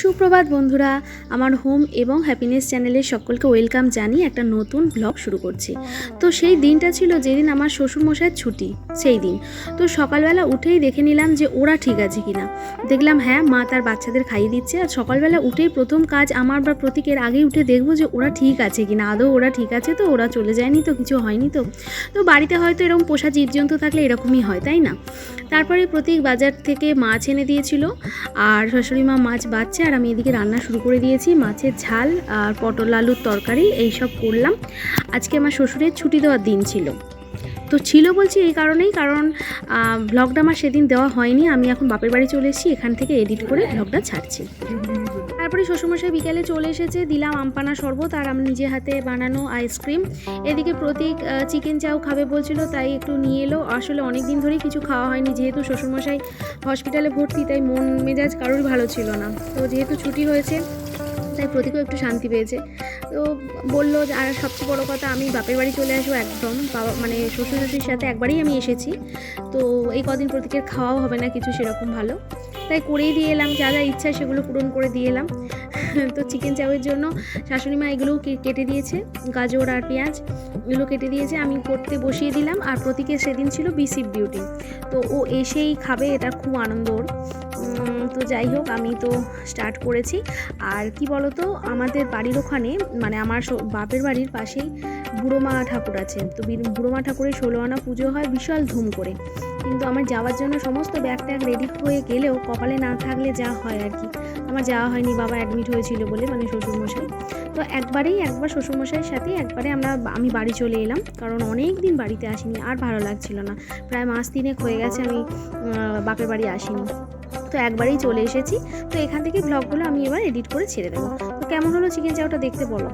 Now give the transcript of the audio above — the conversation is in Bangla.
সুপ্রভাত বন্ধুরা, আমার হোম এবং হ্যাপিনেস চ্যানেলে সকলকে ওয়েলকাম জানিয়ে একটা নতুন ব্লগ শুরু করছি। তো সেই দিনটা ছিল যেদিন আমার শ্বশুরমশাইয়ের ছুটি, সেই দিন। তো সকালবেলা উঠেই দেখে নিলাম যে ওরা ঠিক আছে কিনা। দেখলাম হ্যাঁ মা তার বাচ্চাদের খাইয়ে দিচ্ছে। আর সকালবেলা উঠেই প্রথম কাজ আমার বা প্রতীকের আগেই উঠে দেখব যে ওরা ঠিক আছে কিনা। আদৌ ওরা ঠিক আছে তো? ওরা চলে যায়নি তো? কিছু হয়নি তো? তো বাড়িতে হয়তো এরকম পোষা জীবজন্তু থাকলে এরকমই হয়, তাই না? তারপরে প্রতীক বাজার থেকে মাছ এনে দিয়েছিল। আর শাশুড়ি মা মাছ বাচ্ছে আর আমি এদিকে রান্না শুরু করে দিয়েছি। মাছের ঝাল আর পটল আলুর তরকারি এই সব করলাম। আজকে আমার শ্বশুরের ছুটি দেওয়ার দিন ছিল। তো ছিল বলছি এই কারণেই, কারণ ব্লগটা আমার সেদিন দেওয়া হয়নি। আমি এখন বাপের বাড়ি চলে এসেছি, এখান থেকে এডিট করে ব্লগটা ছাড়ছি। তারপরে শ্বশুরমশাই বিকেলে চলে এসেছে, দিলাম আমপানা শরবত আর আমি নিজে হাতে বানানো আইসক্রিম এদিকে প্রতীক চিকেন চাও খাবে বলছিল, তাই একটু নিয়ে এলো। আসলে অনেক দিন ধরেই কিছু খাওয়া হয়নি, যেহেতু শ্বশুরমশাই হসপিটালে ভর্তি, তাই মন মেজাজ কারোর ভালো ছিল না। তো যেহেতু ছুটি হয়েছে তাই প্রতীকও একটু শান্তি পেয়েছে। তো বলল যে, আর সবচেয়ে বড়ো কথা, আমি বাপের বাড়ি চলে আসব একদম। বাবা মানে শ্বশুর শাশুড়ির সাথে একবারই আমি এসেছি। তো এই কদিন প্রতীকের খাওয়াও হবে না কিছু সেরকম ভালো। তাই করেই দিয়ে এলাম, যা যা ইচ্ছা সেগুলো পূরণ করে দিয়ে এলাম। তো চিকেন চাউয়ের জন্য শাশুড়ি মা এগুলোও কেটে দিয়েছে। গাজর আর পেঁয়াজ এগুলো কেটে দিয়েছে। আমি করতে বসিয়ে দিলাম। আর প্রতীকের সেদিন ছিল বিসিপ ডিউটি তো ও এসেই খাবে, এটা খুব আনন্দ ওর। তো যাই হোক, আমি তো স্টার্ট করেছি। আর কি বলতো, আমাদের বাড়ির ওখানে মানে আমার বাপের বাড়ির পাশেই বুড়ো মা ঠাকুর আছে। তো বি- বুড়ো মা ঠাকুরের ষোলো আনা পুজো হয় বিশাল ধুম করে। কিন্তু আমার যাওয়ার জন্য সমস্ত ব্যাগ ট্যাগ রেডি হয়ে গেলেও কপালে না থাকলে যা হয় আর কি। আমার যাওয়া হয়নি, বাবা অ্যাডমিট হয়েছিল বলে মানে শ্বশুরমশাই। তো একবারেই, একবার শ্বশুরমশাইয়ের সাথে একবারে আমরা আমি বাড়ি চলে এলাম। কারণ অনেক দিন বাড়িতে আসিনি, আর ভালো লাগছিল না। প্রায় মাস তিনেক হয়ে গেছে আমি বাপের বাড়ি আসিনি। তো একবারেই চলে এসেছি। তো এখান থেকে ব্লগগুলো আমি এবার এডিট করে ছেড়ে দেবো। তো কেমন হলো চিকেন চাউটা দেখতে বলো।